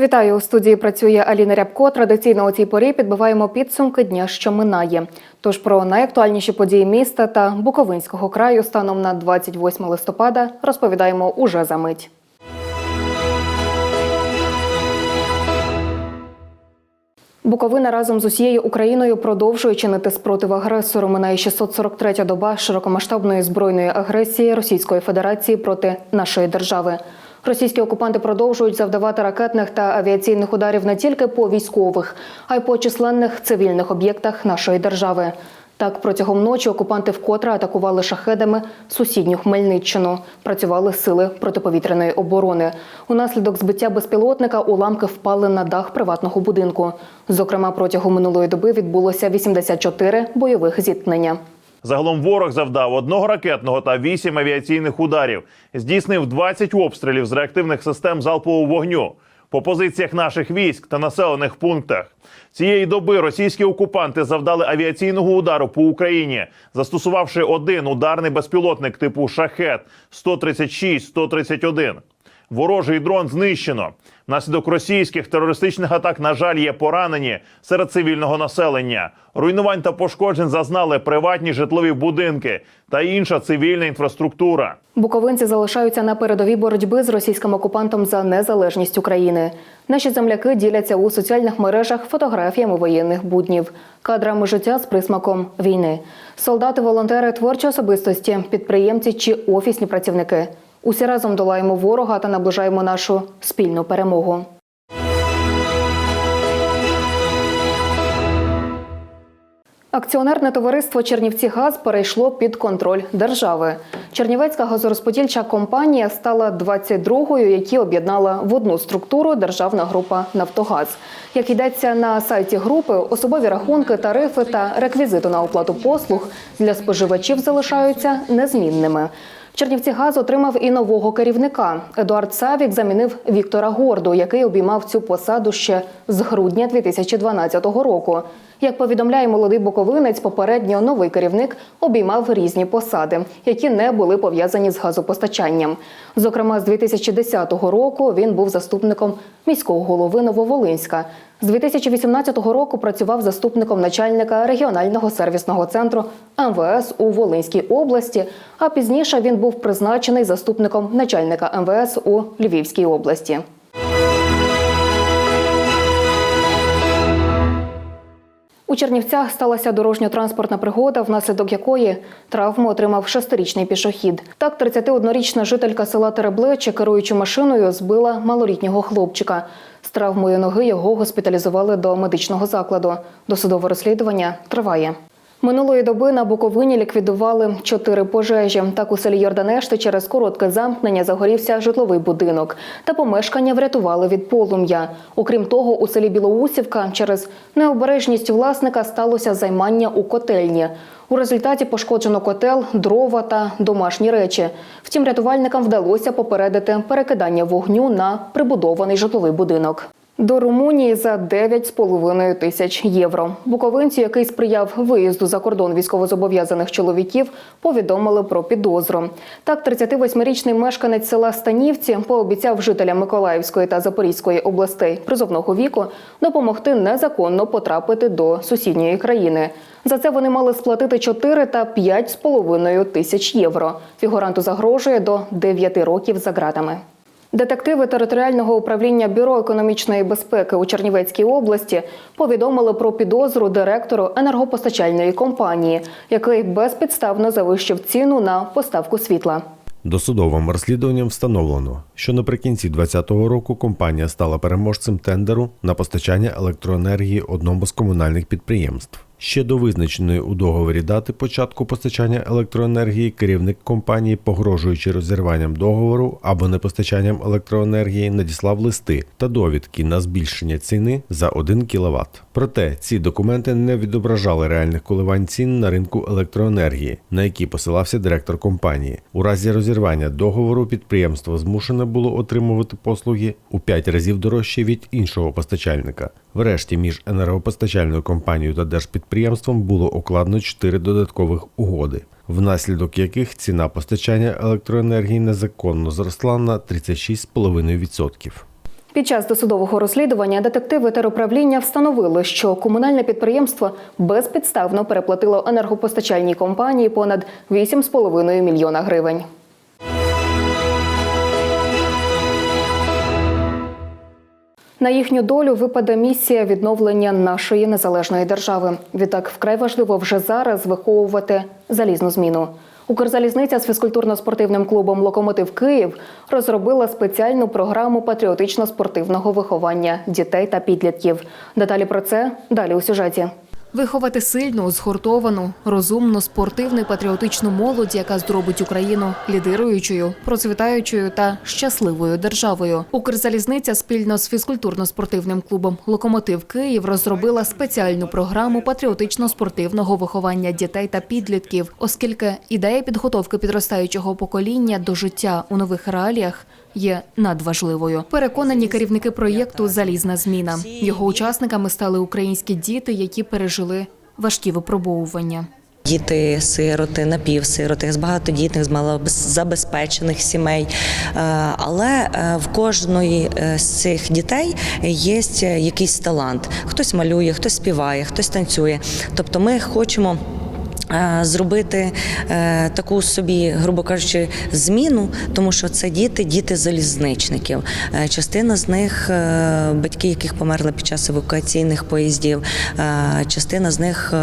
Вітаю у студії. Працює Аліна Рябко. Традиційно у цій порі підбиваємо підсумки дня, що минає. Тож про найактуальніші події міста та Буковинського краю станом на 28 листопада розповідаємо уже за мить. Буковина разом з усією Україною продовжує чинити спротив агресору. Минає 643-я доба широкомасштабної збройної агресії Російської Федерації проти нашої держави. Російські окупанти продовжують завдавати ракетних та авіаційних ударів не тільки по військових, а й по численних цивільних об'єктах нашої держави. Так, протягом ночі окупанти вкотре атакували шахедами сусідню Хмельниччину. Працювали сили протиповітряної оборони. Унаслідок збиття безпілотника уламки впали на дах приватного будинку. Зокрема, протягом минулої доби відбулося 84 бойових зіткнення. Загалом ворог завдав одного ракетного та вісім авіаційних ударів. Здійснив 20 обстрілів з реактивних систем залпового вогню по позиціях наших військ та населених пунктах. Цієї доби російські окупанти завдали авіаційного удару по Україні, застосувавши один ударний безпілотник типу шахет 136-131. Ворожий дрон знищено. Внаслідок російських терористичних атак, на жаль, є поранені серед цивільного населення. Руйнувань та пошкоджень зазнали приватні житлові будинки та інша цивільна інфраструктура. Буковинці залишаються на передовій боротьби з російським окупантом за незалежність України. Наші земляки діляться у соціальних мережах фотографіями воєнних буднів, кадрами життя з присмаком війни. Солдати, волонтери, творчі особистості, підприємці чи офісні працівники. Усі разом долаємо ворога та наближаємо нашу спільну перемогу. Акціонерне товариство Чернівці Газ перейшло під контроль держави. Чернівецька газорозподільча компанія стала 22-ю, які об'єднала в одну структуру державна група Нафтогаз. Як йдеться на сайті групи, особові рахунки, тарифи та реквізити на оплату послуг для споживачів залишаються незмінними. Чернівці газ отримав і нового керівника. Едуард Савік замінив Віктора Горду, який обіймав цю посаду ще з грудня 2012 року. Як повідомляє молодий буковинець, попередньо новий керівник обіймав різні посади, які не були пов'язані з газопостачанням. Зокрема, з 2010 року він був заступником міського голови Нововолинська. З 2018 року працював заступником начальника регіонального сервісного центру МВС у Волинській області. А пізніше він був призначений заступником начальника МВС у Львівській області. У Чернівцях сталася дорожньо-транспортна пригода, внаслідок якої травму отримав шестирічний пішохід. Так, 31-річна жителька села Тереблече, керуючи машиною, збила малолітнього хлопчика. З травмою ноги його госпіталізували до медичного закладу. Досудове розслідування триває. Минулої доби на Буковині ліквідували чотири пожежі. Так у селі Йорданешти через коротке замкнення загорівся житловий будинок. Та помешкання врятували від полум'я. Окрім того, у селі Білоусівка через необережність власника сталося займання у котельні. У результаті пошкоджено котел, дрова та домашні речі. Втім, рятувальникам вдалося попередити перекидання вогню на прибудований житловий будинок. До Румунії за 9,5 тисяч євро. Буковинцю, який сприяв виїзду за кордон військовозобов'язаних чоловіків, повідомили про підозру. Так, 38-річний мешканець села Станівці пообіцяв жителям Миколаївської та Запорізької областей призовного віку допомогти незаконно потрапити до сусідньої країни. За це вони мали сплатити 4 та 5,5 тисяч євро. Фігуранту загрожує до 9 років за ґратами. Детективи територіального управління бюро економічної безпеки у Чернівецькій області повідомили про підозру директору енергопостачальної компанії, який безпідставно завищив ціну на поставку світла. Досудовим розслідуванням встановлено, що наприкінці 2020 року компанія стала переможцем тендеру на постачання електроенергії одному з комунальних підприємств. Ще до визначеної у договорі дати початку постачання електроенергії керівник компанії, погрожуючи розірванням договору або непостачанням електроенергії, надіслав листи та довідки на збільшення ціни за 1 кВт. Проте ці документи не відображали реальних коливань цін на ринку електроенергії, на які посилався директор компанії. У разі розірвання договору підприємство змушене було отримувати послуги у 5 разів дорожче від іншого постачальника. Врешті між енергопостачальною компанією та держпідприємством було укладено 4 додаткових угоди, внаслідок яких ціна постачання електроенергії незаконно зросла на 36,5%. Під час досудового розслідування детективи теруправління встановили, що комунальне підприємство безпідставно переплатило енергопостачальній компанії понад 8,5 мільйона гривень. На їхню долю випаде місія відновлення нашої незалежної держави. Відтак вкрай важливо вже зараз виховувати залізну зміну. Укрзалізниця з фізкультурно-спортивним клубом Локомотив Київ розробила спеціальну програму патріотично-спортивного виховання дітей та підлітків. Деталі про це далі у сюжеті. Виховати сильну, згуртовану, розумну, спортивну патріотичну молодь, яка зробить Україну лідируючою, процвітаючою та щасливою державою. Укрзалізниця спільно з фізкультурно-спортивним клубом Локомотив Київ розробила спеціальну програму патріотично-спортивного виховання дітей та підлітків, оскільки ідея підготовки підростаючого покоління до життя у нових реаліях є надважливою. Переконані керівники проєкту Залізна зміна. Його учасниками стали українські діти, які пережили важкі випробовування. Діти, сироти, напівсироти, з багатодітних, з малозабезпечених сімей. Е, Але е, в кожної е, з цих дітей є якийсь талант. Хтось малює, хтось співає, хтось танцює. Тобто ми хочемо. Е, Зробити е, таку собі, грубо кажучи, зміну, тому що це діти, діти залізничників. Е, частина з них батьки, яких померли під час евакуаційних поїздів, частина з них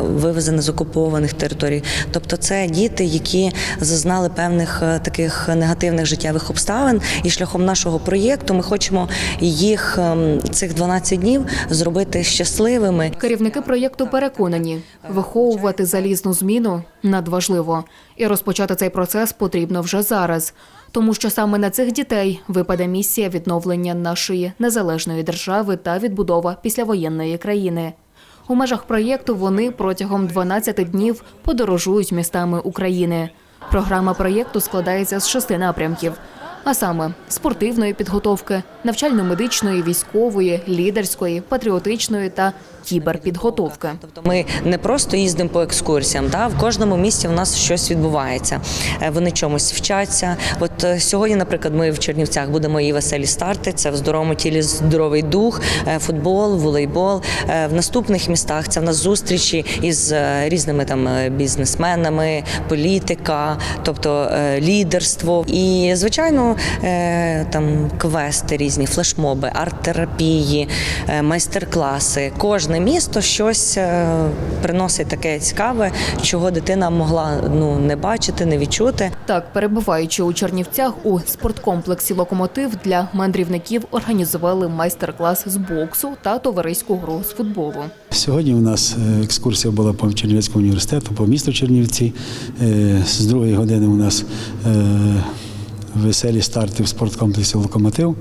вивезена з окупованих територій. Тобто, це діти, які зазнали певних таких негативних життєвих обставин. І шляхом нашого проєкту ми хочемо їх ем, цих 12 днів зробити щасливими. Керівники проєкту переконані, виховувати залізну зміну надважливо, і розпочати цей процес потрібно вже зараз, тому що саме на цих дітей випаде місія відновлення нашої незалежної держави та відбудова післявоєнної країни. У межах проєкту вони протягом 12 днів подорожують містами України. Програма проєкту складається з шести напрямків. А саме спортивної підготовки, навчально-медичної, військової, лідерської, патріотичної та кіберпідготовки. Тобто ми не просто їздимо по екскурсіям, да? в кожному місці в нас щось відбувається. Е, Вони чомусь вчаться. От е, сьогодні, наприклад, ми в Чернівцях будемо і веселі старти. Це в здоровому тілі здоровий дух, е, футбол, волейбол. В наступних містах це в нас зустрічі із різними там бізнесменами, політика, тобто лідерство. І звичайно, там квести різні, флешмоби, арт-терапії, е, майстер-класи. Кожне місто щось е, приносить таке цікаве, чого дитина могла ну не бачити, не відчути. Так, перебуваючи у Чернівцях у спорткомплексі Локомотив для мандрівників організували майстер-клас з боксу та товариську гру з футболу. Сьогодні у нас е, екскурсія була по Чернівецькому університету, по місту Чернівці. Е, З другої години у нас е, веселі старти в спорткомплексі Локомотив.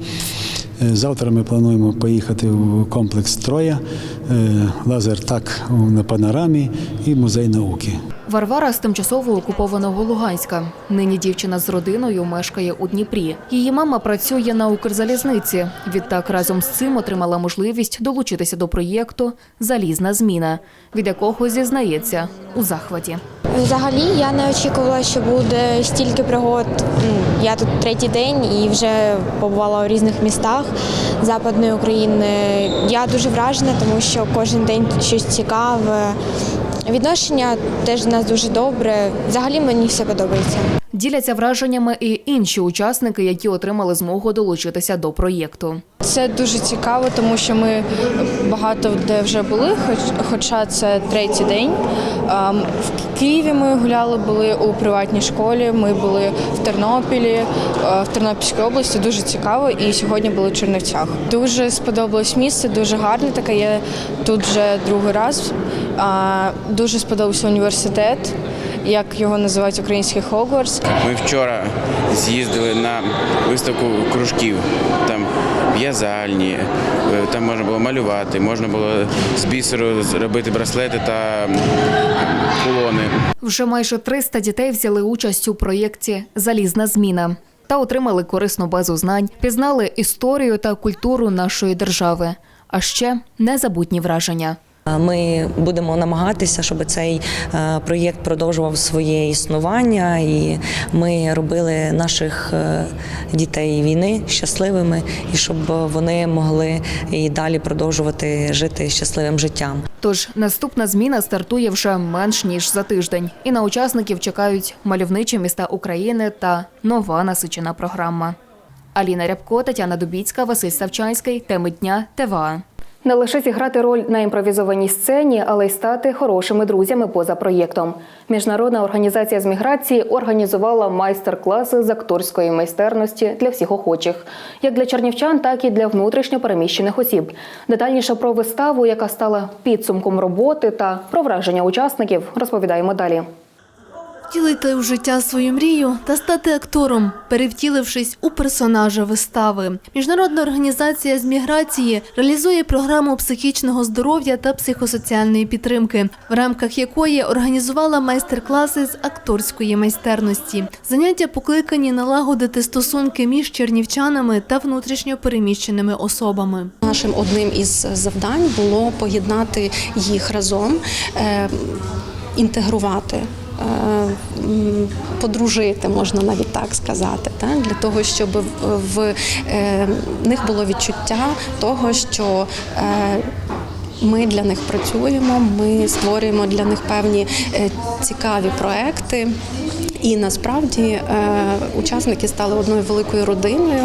Е, Завтра ми плануємо поїхати в комплекс Троя, е, лазертак на панорамі і музей науки. Варвара з тимчасово окупованого Луганська. Нині дівчина з родиною мешкає у Дніпрі. Її мама працює на Укрзалізниці. Відтак разом з цим отримала можливість долучитися до проєкту Залізна зміна, від якого зізнається у захваті. Взагалі я не очікувала, що буде стільки пригод. Ну, Я тут третій день і вже побувала у різних містах Западної України. Я дуже вражена, тому що кожен день щось цікаве. Відношення теж у нас дуже добре. Взагалі мені все подобається. Діляться враженнями і інші учасники, які отримали змогу долучитися до проєкту. Це дуже цікаво, тому що ми багато де вже були, хоч, хоча це третій день. Ем, В Києві ми гуляли, були у приватній школі. Ми були в Тернопілі, е, в Тернопільській області. Дуже цікаво. І сьогодні були в Чернівцях. Дуже сподобалось місце, дуже гарне таке. Я тут вже другий раз. Дуже сподобався університет, як його називають український Хогвартс. Ми вчора з'їздили на виставку кружків. Там в'язальні, е, там можна було малювати, можна було з бісеру робити браслети та кулони. Вже майже 300 дітей взяли участь у проєкті Залізна зміна та отримали корисну базу знань, пізнали історію та культуру нашої держави, а ще незабутні враження. Ми будемо намагатися, щоб цей е, проєкт продовжував своє існування, і ми робили наших е, дітей війни щасливими, і щоб вони могли і далі продовжувати жити щасливим життям. Тож наступна зміна стартує вже менш ніж за тиждень, і на учасників чекають мальовничі міста України та нова насичена програма. Аліна Рябко, Тетяна Дубіцька, Василь Савчанський. Теми дня ТВА. Не лише зіграти роль на імпровізованій сцені, але й стати хорошими друзями поза проєктом. Міжнародна організація з міграції організувала майстер-класи з акторської майстерності для всіх охочих, як для чернівчан, так і для внутрішньо переміщених осіб. Детальніше про виставу, яка стала підсумком роботи та про враження учасників, розповідаємо далі. Втілити в життя свою мрію та стати актором, перевтілившись у персонажа вистави. Міжнародна організація з міграції реалізує програму психічного здоров'я та психосоціальної підтримки, в рамках якої організувала майстер-класи з акторської майстерності. Заняття покликані налагодити стосунки між чернівчанами та внутрішньо переміщеними особами. Нашим одним із завдань було поєднати їх разом, е, інтегрувати. Е, Подружити, можна навіть так сказати, так? для того, щоб в, е, них було відчуття того, що е, ми для них працюємо, ми створюємо для них певні цікаві проекти. І насправді е, учасники стали одною великою родиною,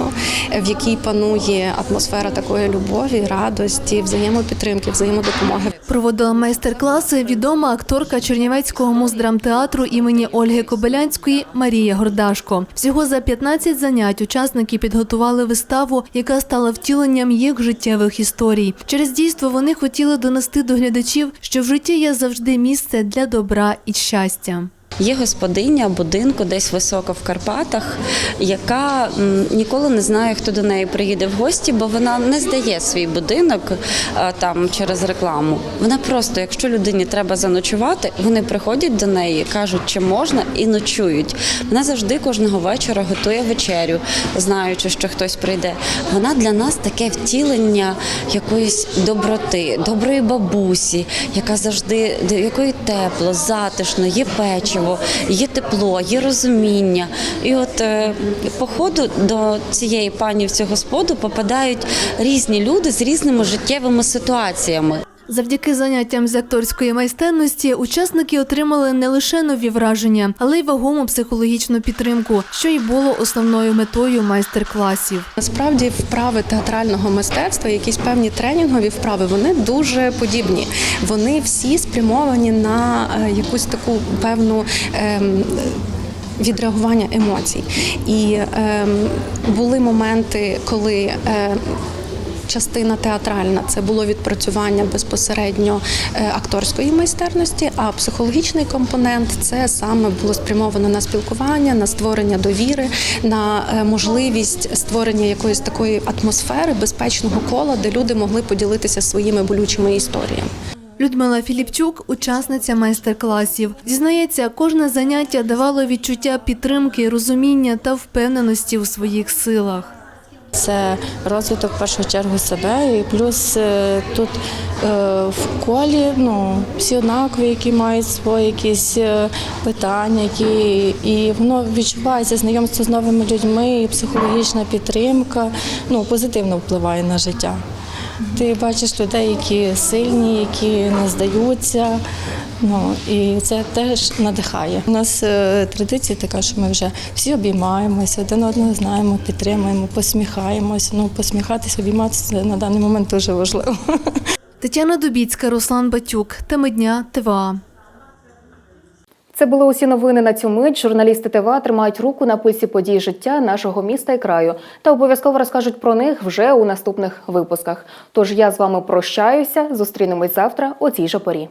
в якій панує атмосфера такої любові, радості, взаємопідтримки, взаємодопомоги. Проводила майстер-класи відома акторка Чернівецького муздрамтеатру імені Ольги Кобилянської Марія Гордашко. Всього за 15 занять учасники підготували виставу, яка стала втіленням їх життєвих історій. Через дійство вони хотіли донести до глядачів, що в житті є завжди місце для добра і щастя. Є господиня будинку десь високо в Карпатах, яка ніколи не знає, хто до неї приїде в гості, бо вона не здає свій будинок е, там через рекламу. Вона просто, якщо людині треба заночувати, вони приходять до неї, кажуть, чи можна, і ночують. Вона завжди кожного вечора готує вечерю, знаючи, що хтось прийде. Вона для нас таке втілення якоїсь доброти, доброї бабусі, яка завжди до якої тепло, затишно, є печиво, є тепло, є розуміння. І от е, по ходу до цієї пані в цього господу попадають різні люди з різними життєвими ситуаціями. Завдяки заняттям з акторської майстерності учасники отримали не лише нові враження, але й вагому психологічну підтримку, що й було основною метою майстер-класів. Насправді вправи театрального мистецтва, якісь певні тренінгові вправи, вони дуже подібні. Вони всі спрямовані на е, якусь таку певну. ем, Відреагування емоцій, і ем, були моменти, коли е, частина театральна це було відпрацювання безпосередньо е, акторської майстерності, а психологічний компонент це саме було спрямовано на спілкування, на створення довіри, на е, можливість створення якоїсь такої атмосфери безпечного кола, де люди могли поділитися своїми болючими історіями. Людмила Філіпчук, учасниця майстер-класів, зізнається, кожне заняття давало відчуття підтримки, розуміння та впевненості у своїх силах. Це розвиток в першу чергу себе, і плюс е, тут е, в колі ну, всі однакові, які мають свої якісь е, питання, які, і воно відчувається знайомство з новими людьми, і психологічна підтримка ну, позитивно впливає на життя. Ти бачиш людей, які сильні, які не здаються. Ну і це теж надихає. У нас е, традиція така, що ми вже всі обіймаємося, один одного знаємо, підтримуємо, посміхаємося. Ну, посміхатися, обійматися на даний момент дуже важливо. Тетяна Дубіцька, Руслан Батюк. Теми дня ТВА. Це були усі новини на цю мить. Журналісти ТВА тримають руку на пульсі подій життя нашого міста і краю та обов'язково розкажуть про них вже у наступних випусках. Тож я з вами прощаюся. Зустрінемось завтра о цій же порі.